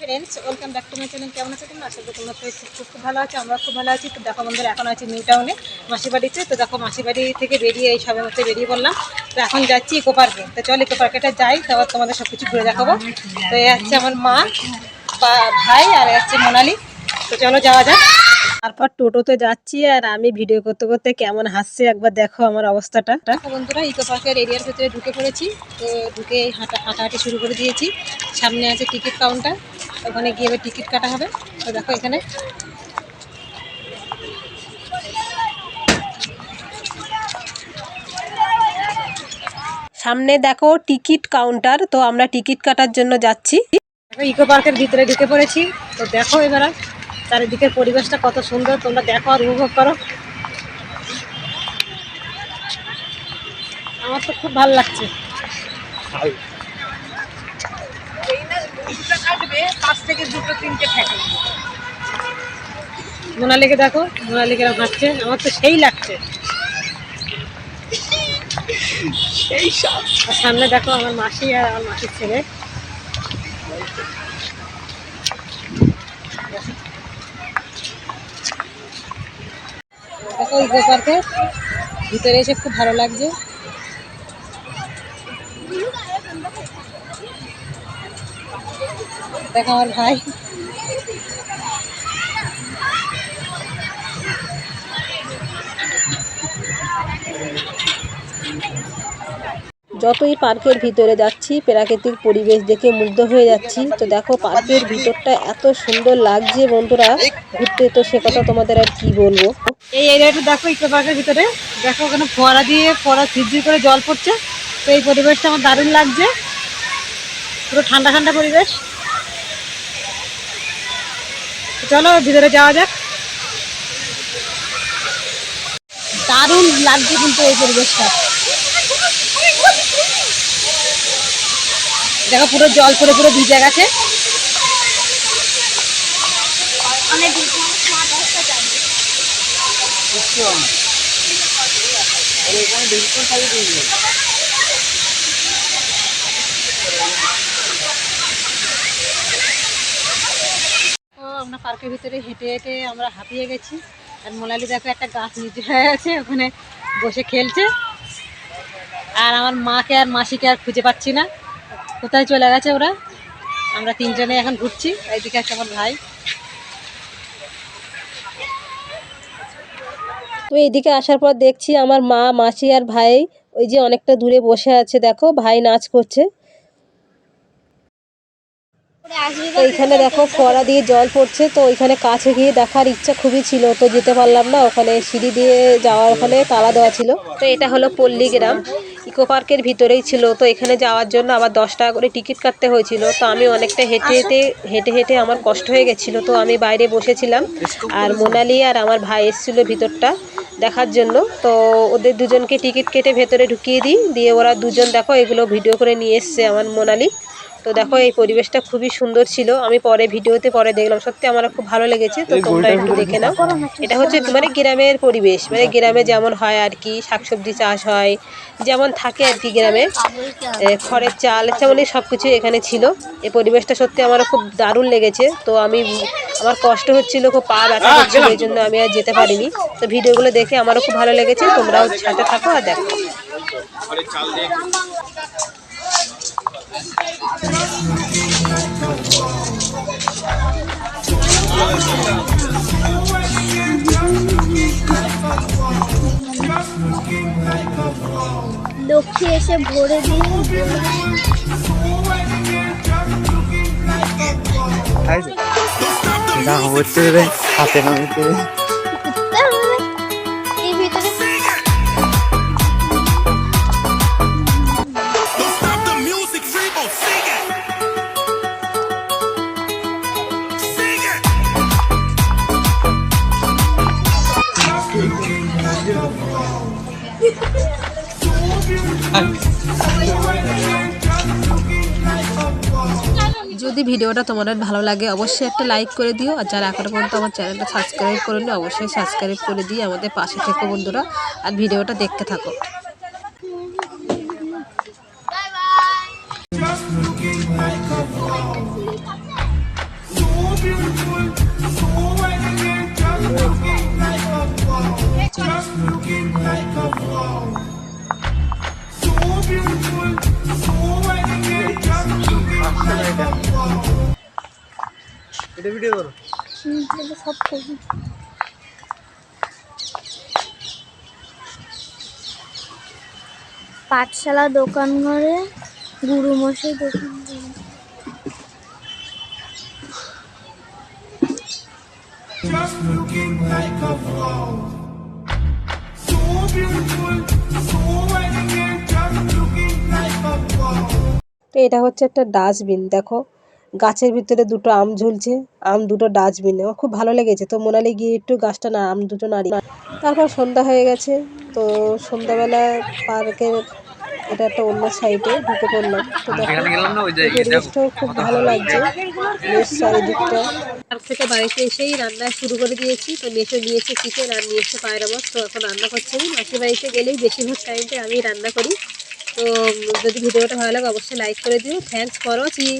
Friends welcome back to my channel কেমন আছে তোমরা? আশা করি তোমরা খুব খুব ভালো আছে আমরা খুব ভালো আছি। তো দেখো বন্ধুরা, এখন আছি নিউ টাউনে মাসির বাড়িতে তো দেখো মাসির বাড়ি থেকে বেরিয়ে এই সবের মধ্যে বেরিয়ে পড়লাম। তো এখন যাচ্ছি ইকো পার্কে তো চল ইকো পার্কেটা যাই, তারপর তোমাদের সব কিছু ঘুরে দেখাবো। তো এই হচ্ছে আমার মা, বা ভাই, আর এই হচ্ছে মোনালি। তো চলো যাওয়া যাক। তারপর টোটোতে যাচ্ছি আর আমি ভিডিও করতে করতে কেমন হাসছে একবার দেখো আমার অবস্থাটা। বন্ধুরা ইকো পার্কের এরিয়ার ভিতরে ঢুকে পড়েছি। তো ঢুকে হাঁটা হাঁটাহাঁটি শুরু করে দিয়েছি। সামনে আছে টিকিট কাউন্টার। ওখানে গিয়ে এবার টিকিট কাটা হবে। তো দেখো এখানে। সামনে দেখো টিকিট কাউন্টার। তো আমরা টিকিট কাটার জন্য যাচ্ছি। ইকো পার্কের ভিতরে ঢুকে পড়েছি। তো দেখো এবার চারিদিকের পরিবেশটা কত সুন্দর, তোমরা দেখো আর উপভোগ করো। আমার তো খুব ভালো লাগছে। মোনালিকে দেখো, মোনালিকে এরকম হাঁটছে আমার তো সেই লাগছে। আর সামনে দেখো আমার মাসি আর আমার মাসির ছেলে। দেখো ইকো পার্কে ভিতরে এসে খুব ভালো লাগছে। দেখো আমার ভাই। যতই পার্কের ভিতরে যাচ্ছি, প্রাকৃতিক পরিবেশ দেখে মুগ্ধ হয়ে যাচ্ছি। তো দেখো, পার্কের ভিতরটা এত সুন্দর লাগছে বন্ধুরা। ঘুরতে তো সে কথা তোমাদের আর কি বলব? এই এরিয়াটা দেখো ইকো পার্কের ভিতরে। দেখো ওখানে ফোয়ারা দিয়ে, ফোয়ারা ঝিরঝির করে জল পড়ছে। তো এই পরিবেশটা আমার দারুণ লাগছে। পুরো ঠান্ডা ঠান্ডা পরিবেশ। চলো ভিতরে যাওয়া যাক। দারুণ লাগছে কিন্তু এই পরিবেশটা। দেখো পুরো জল পরে পুরো ভিজে গেছে। তো আমরা পার্কের ভিতরে হেঁটে হেঁটে আমরা হাঁপিয়ে গেছি। আর মোনালি দেখো একটা গাছ নিচে হয়ে আছে, ওখানে বসে খেলছে। আর আমার মাকে আর মাসিকে আর খুঁজে পাচ্ছি না। কোথায় চলে গেছে ওরা? আমরা তিনজনে এখন ঘুরছি। এইদিকে আছে আমার ভাই। তো এইদিকে আসার পর দেখছি আমার মা, মাসি আর ভাই ওই যে অনেকটা দূরে বসে আছে, দেখো, ভাই নাচ করছে। এইখানে দেখো, ফোয়ারা দিয়ে জল পড়ছে, তো ওইখানে কাছে গিয়ে দেখার ইচ্ছা খুবই ছিল, তো যেতে পারলাম না। ওখানে সিঁড়ি দিয়ে যাওয়ার ওখানে তালা দেওয়া ছিল। তো এটা হলো পল্লী গ্রাম। ইকো পার্কের ভিতরেই ছিল, তো এখানে যাওয়ার জন্য আবার দশ টাকা করে টিকিট কাটতে হয়েছিল। তো আমি অনেকটা হেঁটে হেঁটে হেঁটে হেঁটে আমার কষ্ট হয়ে গেছিল। তো আমি বাইরে বসেছিলাম। আর মোনালি আর আমার ভাই এসেছিল ভিতরটা। দেখার জন্য। তো ওদের দুজনকে টিকিট কেটে ভেতরে ঢুকিয়ে দিই। দিয়ে ওরা দুজন দেখো, এগুলো ভিডিও করে নিয়ে এসছে আমার মোনালি। তো দেখো এই পরিবেশটা খুবই সুন্দর ছিল। আমি পরে ভিডিওতে পরে দেখলাম সত্যি আমার খুব ভালো লেগেছে তো তোমরা একটু দেখে নাও। এটা হচ্ছে মানে গ্রামের পরিবেশ মানে গ্রামে যেমন হয় আর কি শাকসবজি চাষ হয় যেমন থাকে আর কি গ্রামে। খড়ের চাল তেমন সব কিছু এখানে ছিল। এই পরিবেশটা সত্যি আমার খুব দারুণ লেগেছে। তো আমি আমার কষ্ট হচ্ছিল খুব পা ব্যথা হচ্ছিল এই জন্য আমি আর যেতে পারিনি। তো ভিডিওগুলো দেখে আমারও খুব ভালো লেগেছে তোমরাও সাথে থাকো আর দেখো। লক্ষ্মী এসে ভরে দিয়ে না হচ্ছে হাতে নামিতে। যদি ভিডিওটা তোমাদের ভালো লাগে, অবশ্যই একটা লাইক করে দিও। আর যারা এখনও পর্যন্ত আমার চ্যানেলটা সাবস্ক্রাইব করেনি, অবশ্যই সাবস্ক্রাইব করে দিই আমাদের পাশে থেকে বন্ধুরা। আর ভিডিওটা দেখতে থাকো। Just looking like এটা ভিডিও করো সব করবি পাঠশালা দোকান ঘরে গুরু মশাই দোকান Just looking like a flower, so beautiful. এটা হচ্ছে একটা ডাস্টবিন দেখো। গাছের ভিতরে দুটো আম ঝুলছে আম দুটো ডাস্টবিনে। আমার খুব ভালো লেগেছে। তো মোনালি গিয়ে একটু গাছটা না আম দুটো নাড়ি। তারপর সন্ধ্যা হয়ে গেছে তো সন্ধ্যাবেলা পার্কের এটা একটা অন্য সাইডে ঢুকে পড়লাম। তো দেখো খুব ভালো লাগছে। বেশ চারিদিকটা। পার্ক থেকে বাড়িতে এসেই রান্না শুরু করে দিয়েছি। তো মেসো নিয়েছে চিকেন আর নিয়ে এসে পায়রা মাছ তো এখন রান্না করছি আমি। মাসির বাড়িতে গেলেই বেশিরভাগ টাইমটা আমি রান্না করি। তো যদি ভিডিওটা ভালো লাগে অবশ্যই লাইক করে দিও। Thanks for watching